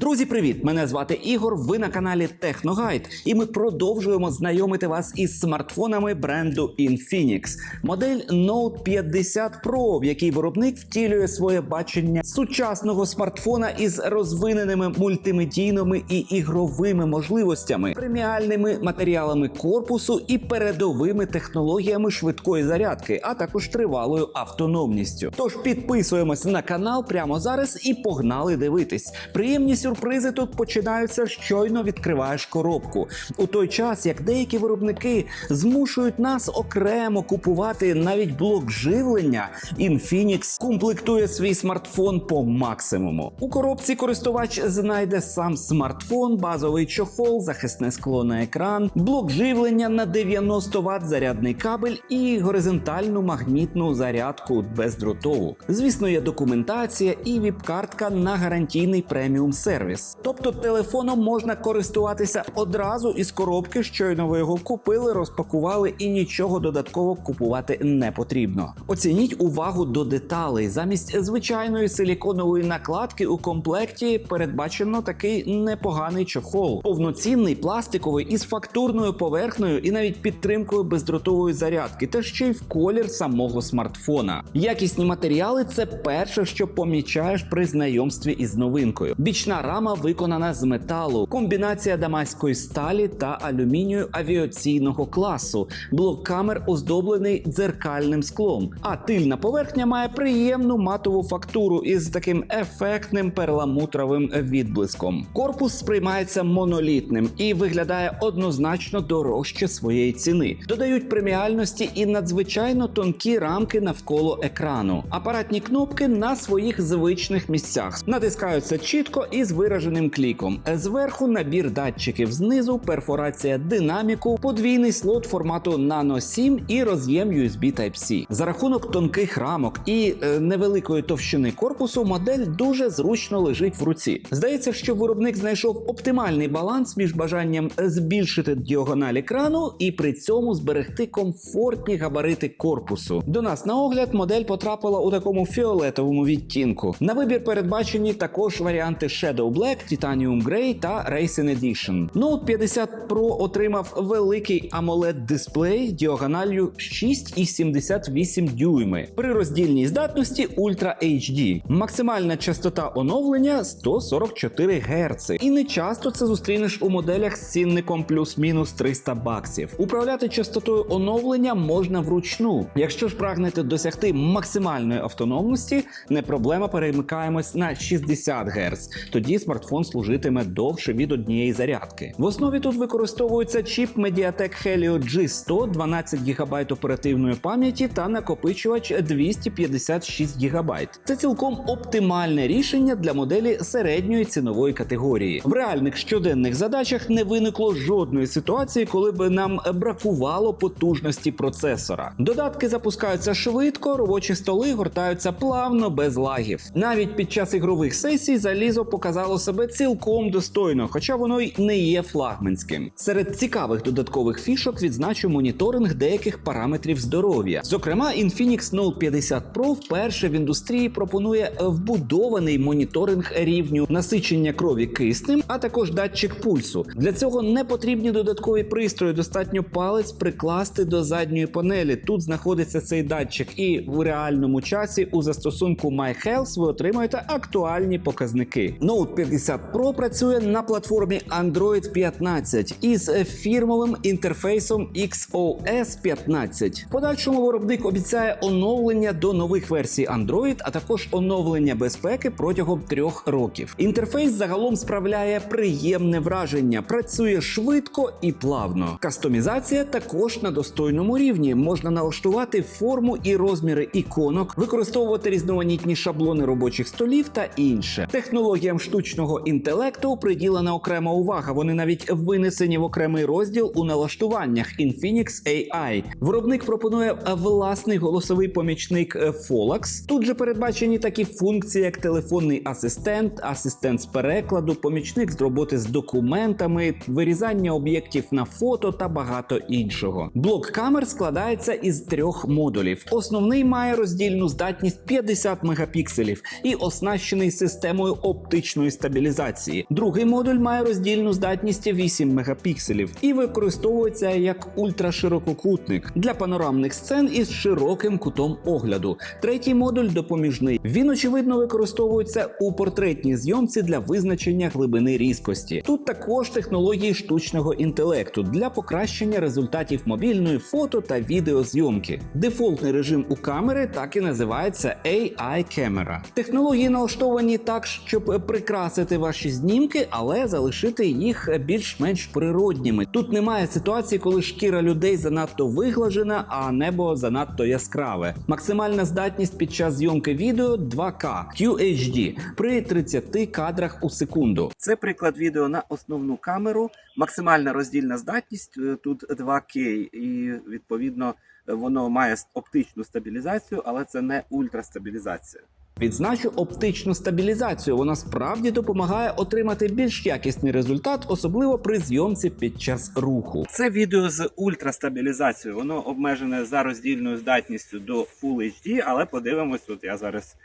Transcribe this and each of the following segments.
Друзі, привіт! Мене звати Ігор. Ви на каналі Техногайд, і ми продовжуємо знайомити вас із смартфонами бренду Infinix. Модель Note 50 Pro, в якій виробник втілює своє бачення сучасного смартфона із розвиненими мультимедійними і ігровими можливостями, преміальними матеріалами корпусу і передовими технологіями швидкої зарядки, а також тривалою автономністю. Тож підписуємось на канал прямо зараз і погнали дивитись. Приємні сюрпризи тут починаються щойно відкриваєш коробку. У той час, як деякі виробники змушують нас окремо купувати навіть блок живлення, Infinix комплектує свій смартфон по максимуму. У коробці користувач знайде сам смартфон, базовий чохол, захисне скло на екран, блок живлення на 90 Вт, зарядний кабель і горизонтальну магнітну зарядку бездротову. Звісно, є документація і віп-картка на гарантійний преміум сервіс. Тобто телефоном можна користуватися одразу із коробки, щойно ви його купили, розпакували і нічого додатково купувати не потрібно. Оцініть увагу до деталей. Замість звичайної силіконової накладки у комплекті передбачено такий непоганий чохол, повноцінний пластиковий із фактурною поверхнею і навіть підтримкою бездротової зарядки, та ще й в колір самого смартфона. Якісні матеріали це перше, що помічаєш при знайомстві із новинкою. Бічна рама виконана з металу, комбінація дамаської сталі та алюмінію авіаційного класу. Блок камер оздоблений дзеркальним склом, а тильна поверхня має приємну матову фактуру із таким ефектним перламутровим відблиском. Корпус сприймається монолітним і виглядає однозначно дорожче своєї ціни. Додають преміальності і надзвичайно тонкі рамки навколо екрану. Апаратні кнопки на своїх звичних місцях натискаються чітко і з вираженим кліком. Зверху набір датчиків, знизу перфорація динаміку, подвійний слот формату Nano 7 і роз'єм USB Type-C. За рахунок тонких рамок і е, невеликої товщини корпусу модель дуже зручно лежить в руці. Здається, що виробник знайшов оптимальний баланс між бажанням збільшити діагональ екрану і при цьому зберегти комфортні габарити корпусу. До нас на огляд модель потрапила у такому фіолетовому відтінку. На вибір передбачені також варіанти Shadow Black, Titanium Grey та Racing Edition. Note 50 Pro отримав великий AMOLED дисплей діагональю 6,78 дюйми при роздільній здатності Ultra HD. Максимальна частота оновлення 144 Гц. І не часто це зустрінеш у моделях з цінником плюс-мінус 300 баксів. Управляти частотою оновлення можна вручну. Якщо ж прагнете досягти максимальної автономності, не проблема перемикаємось на 60 Гц. Тоді смартфон служитиме довше від однієї зарядки. В основі тут використовується чіп Mediatek Helio G100, 12 ГБ оперативної пам'яті та накопичувач 256 ГБ. Це цілком оптимальне рішення для моделі середньої цінової категорії. В реальних щоденних задачах не виникло жодної ситуації, коли б нам бракувало потужності процесора. Додатки запускаються швидко, робочі столи гортаються плавно без лагів. Навіть під час ігрових сесій залізо показало себе цілком достойно, хоча воно й не є флагманським. Серед цікавих додаткових фішок відзначу моніторинг деяких параметрів здоров'я. Зокрема, Infinix Note 50 Pro вперше в індустрії пропонує вбудований моніторинг рівню насичення крові киснем, а також датчик пульсу. Для цього не потрібні додаткові пристрої. Достатньо палець прикласти до задньої панелі. Тут знаходиться цей датчик, і в реальному часі у застосунку MyHealth ви отримаєте актуальні показники. Note 50 Pro працює на платформі Android 15 із фірмовим інтерфейсом XOS 15. В подальшому виробник обіцяє оновлення до нових версій Android, а також оновлення безпеки протягом трьох років. Інтерфейс загалом справляє приємне враження, працює швидко і плавно. Кастомізація також на достойному рівні. Можна налаштувати форму і розміри іконок, використовувати різноманітні шаблони робочих столів та інше. Технологіям штучного інтелекту приділена окрема увага. Вони навіть винесені в окремий розділ у налаштуваннях Infinix AI. Виробник пропонує власний голосовий помічник Folax. Тут же передбачені такі функції, як телефонний асистент, асистент з перекладу, помічник з роботи з документами, вирізання об'єктів на фото та багато іншого. Блок камер складається із трьох модулів. Основний має роздільну здатність 50 мегапікселів і оснащений системою оптичної оптичної стабілізації. Другий модуль має роздільну здатність 8 мегапікселів і використовується як ультраширококутник для панорамних сцен із широким кутом огляду. Третій модуль допоміжний. Він очевидно використовується у портретній зйомці для визначення глибини різкості. Тут також технології штучного інтелекту для покращення результатів мобільної фото та відеозйомки. Дефолтний режим у камери так і називається AI Camera. Технології налаштовані так, щоб прикрасити ваші знімки, але залишити їх більш-менш природніми. Тут немає ситуації, коли шкіра людей занадто виглажена, а небо занадто яскраве. Максимальна здатність під час зйомки відео 2К QHD при 30 кадрах у секунду. Це приклад відео на основну камеру. Максимальна роздільна здатність е, тут 2К, і відповідно воно має оптичну стабілізацію, але це не ультрастабілізація. Відзначу оптичну стабілізацію. Вона справді допомагає отримати більш якісний результат, особливо при зйомці під час руху. Це відео з ультрастабілізацією. Воно обмежене за роздільною здатністю до Full HD, але подивимось, тут. я зараз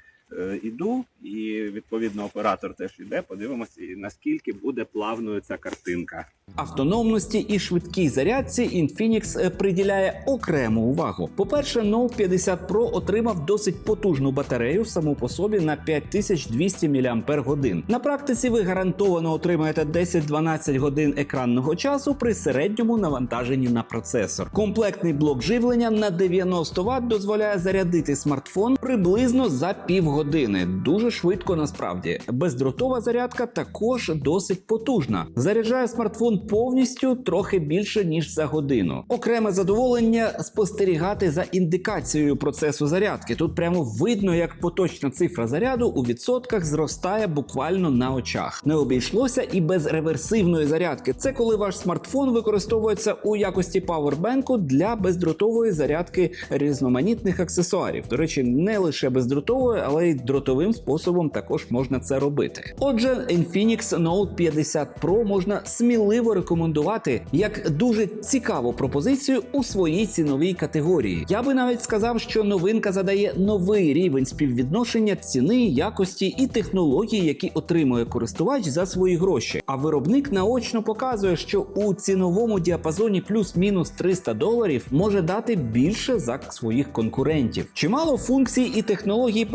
іду, і відповідно оператор теж іде. Подивимося, наскільки буде плавною ця картинка. Автономності і швидкій зарядці Infinix е, приділяє окрему увагу. По-перше, Note 50 Pro отримав досить потужну батарею саму по собі на 5200 мАч. На практиці ви гарантовано отримаєте 10-12 годин екранного часу при середньому навантаженні на процесор. Комплектний блок живлення на 90 Вт дозволяє зарядити смартфон приблизно за півгодини. Дуже швидко насправді. Бездротова зарядка також досить потужна. Заряджає смартфон повністю трохи більше ніж за годину. Окреме задоволення спостерігати за індикацією процесу зарядки. Тут прямо видно, як поточна цифра заряду у відсотках зростає буквально на очах. Не обійшлося і без реверсивної зарядки. Це коли ваш смартфон використовується у якості павербенку для бездротової зарядки різноманітних аксесуарів. До речі, не лише бездротовою, але й дротовим способом також можна це робити. Отже, Infinix Note 50 Pro можна сміливо рекомендувати як дуже цікаву пропозицію у своїй ціновій категорії. Я би навіть сказав, що новинка задає новий рівень співвідношення ціни, якості і технологій, які отримує користувач за свої гроші. А виробник наочно показує, що у ціновому діапазоні плюс-мінус 300 доларів може дати більше за своїх конкурентів. Чимало функцій і технологій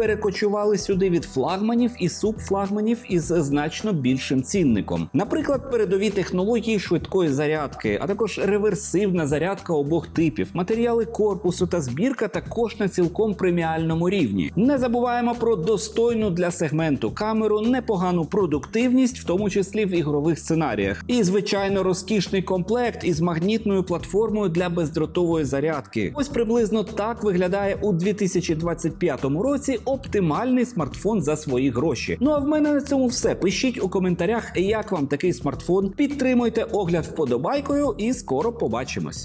перекочували сюди від флагманів і субфлагманів із значно більшим цінником. Наприклад, передові технології швидкої зарядки, а також реверсивна зарядка обох типів, матеріали корпусу та збірка також на цілком преміальному рівні. Не забуваємо про достойну для сегменту камеру, непогану продуктивність, в тому числі в ігрових сценаріях, і звичайно розкішний комплект із магнітною платформою для бездротової зарядки. Ось приблизно так виглядає у 2025 році оптимальний смартфон за свої гроші. Ну а в мене на цьому все. Пишіть у коментарях, як вам такий смартфон. Підтримуйте огляд вподобайкою, і скоро побачимось.